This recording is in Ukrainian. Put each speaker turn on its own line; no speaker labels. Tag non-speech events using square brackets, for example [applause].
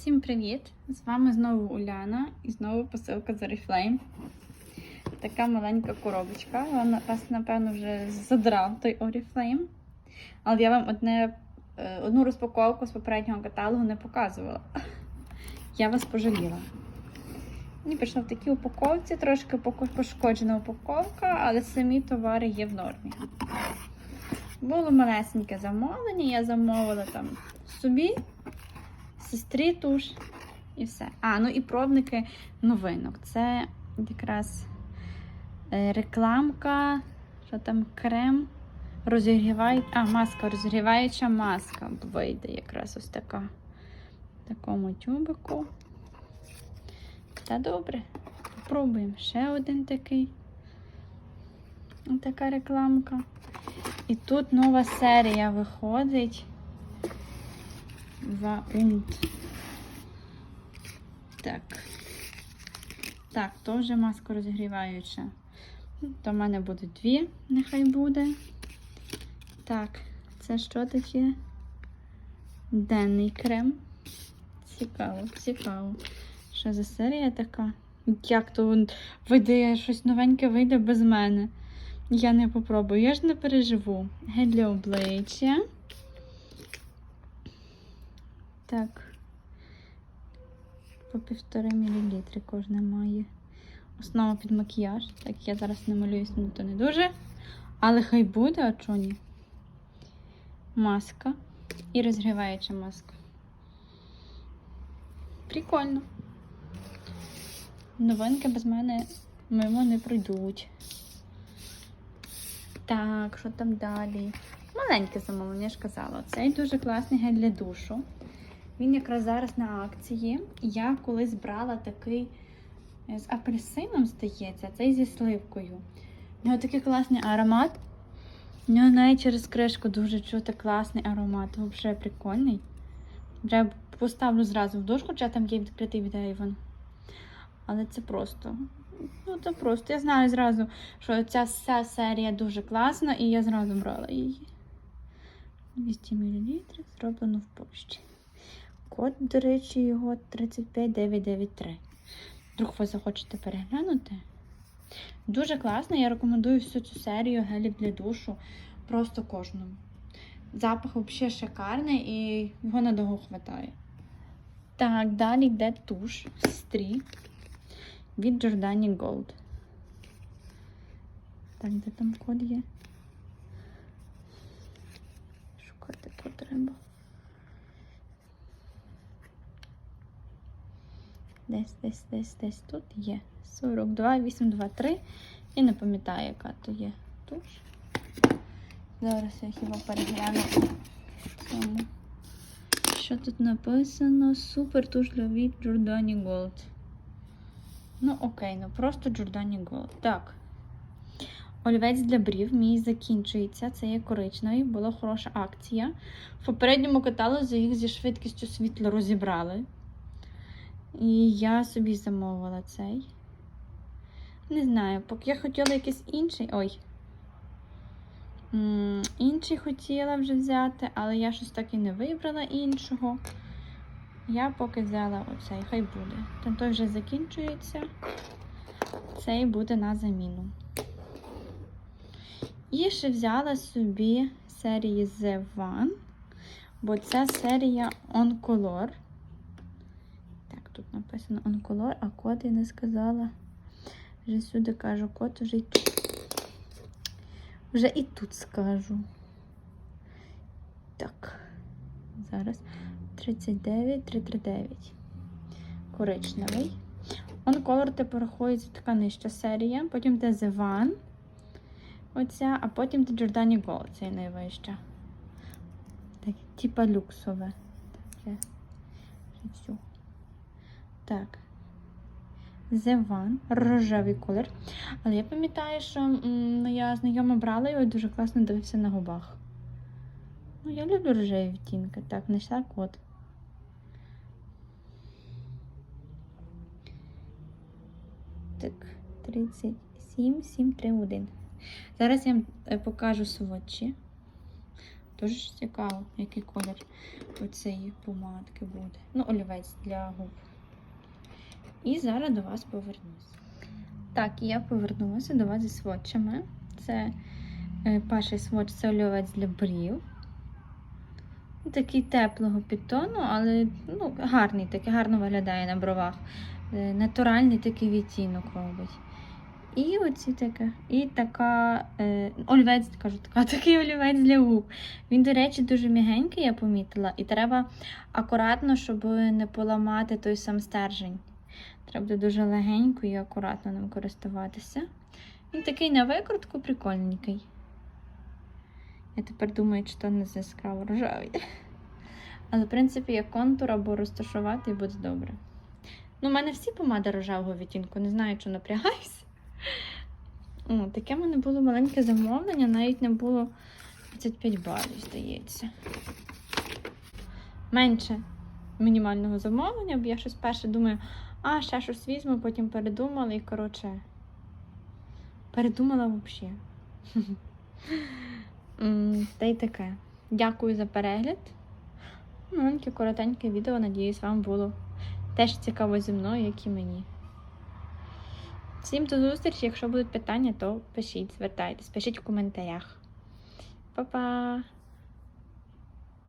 Всім привіт! З вами знову Уляна і знову посилка з Oriflame. Така маленька коробочка. Вона вас, напевно, вже задрав той Oriflame. Але я вам одне, е, одну розпаковку з попереднього каталогу не показувала. Я вас пожаліла. Мені прийшла в такій упаковці, трошки пошкоджена упаковка, але самі товари є в нормі. Було малесеньке замовлення, я замовила там собі сестрі туш і все. А, ну і пробники новинок. Це якраз е, рекламка, що там крем розігріває. А, маска, розігріваюча маска вийде якраз ось така. В такому тюбику. Та добре. Попробуємо ще один такий. Ось така рекламка. І тут нова серія виходить. Ваунт. Так. Так, теж маска розігріваюча. То в мене будуть дві, нехай буде. Так, це що таке? Денний крем. Цікаво, цікаво. Що за серія така? Як то вийде щось новеньке вийде без мене? Я не попробую, я ж не переживу. Гель для обличчя. Так. По півтори мілілітри кожне має. Основа під макіяж. Так, я зараз не малююсь, мені то не дуже. Але хай буде, а чого ні? Маска. І розгріваюча маска. Прикольно. Новинки без мене мимо не пройдуть. Так, що там далі? Маленьке замовлення, я ж казала. Цей дуже класний гель для душу. Він якраз зараз на акції. Я колись брала такий е, з апельсином, здається, цей зі сливкою. У нього такий класний аромат. У нього навіть через кришку дуже чути класний аромат. Взагалі прикольний. Вже поставлю зразу в дошку, хоча там є відкритий від Але це просто. Ну, це просто. Я знаю зразу, що ця вся серія дуже класна, і я зразу брала її. 200 мл зроблено в Польщі. Код, до речі, його 35993. Вдруг ви захочете переглянути. Дуже класно, я рекомендую всю цю серію гелів для душу просто кожному. Запах взагалі шикарний і його надовго хватає. Так, далі йде туш стрі від Giordani Gold. Так, де там код є? Шукати код треба. Десь, десь, десь, десь тут є. 42, 823. І не пам'ятаю, яка то є туш. Зараз я хіба перегляну. Що тут написано? Супер туш для від Giordani Gold. Ну, окей, ну просто Giordani Gold. Так. Олівець для брів мій закінчується. Це є коричневий, була хороша акція. В попередньому каталозі їх зі швидкістю світла розібрали. І я собі замовила цей. Не знаю, поки я хотіла якийсь інший. Ой. Інший хотіла вже взяти, але я щось так і не вибрала іншого. Я поки взяла оцей, хай буде. Там той вже закінчується. Цей буде на заміну. І ще взяла собі серії The One, бо ця серія On Color. Написано Color, а код я не сказала. Вже сюди кажу код, вже і тут. Вже і тут скажу. Так, зараз 39, 339. Коричневий. Color типу рахується така нижча серія. Потім де The One. Оця, а потім де Giordani Gold, це найвища. Так, типа люксове. Таке. Всю. Так. The One, рожевий колір. Але я пам'ятаю, що м, моя знайома брала його і дуже класно дивився на губах. Ну, я люблю рожеві відтінки. Так, знайшла код. Так, 37, 731. Зараз я вам е, покажу сводчі. Дуже цікаво, який колір оцієї помадки буде. Ну, олівець для губ. І зараз до вас повернусь. Так, я повернулася до вас зі сводчами. Це е, перший сводч це олівець для брів. Такий теплого підтону, але ну, гарний, такий гарно виглядає на бровах. Е, Натуральний такий відтінок робить. І оці таке. І така е, олівець, кажу, така, [laughs] такий олівець для губ. Він, до речі, дуже м'ягенький, я помітила, і треба акуратно, щоб не поламати той сам стержень. Треба буде дуже легенько і акуратно ним користуватися. Він такий на викрутку прикольненький. Я тепер думаю, чи то не з яскраво рожевий. Але, в принципі, як контур або розташувати і буде добре. Ну, у мене всі помади рожевого відтінку, не знаю, чи напрягаюся. О, таке в мене було маленьке замовлення, навіть не було 25 балів, здається. Менше мінімального замовлення, бо я щось перше думаю, а, ще щось візьму, потім передумала і, коротше, передумала взагалі. [laughs] Та й таке. Дякую за перегляд. Маленьке, коротеньке відео. Надіюсь, вам було теж цікаво зі мною, як і мені. Всім до зустрічі. Якщо будуть питання, то пишіть, звертайтесь, пишіть в коментарях. Па-па!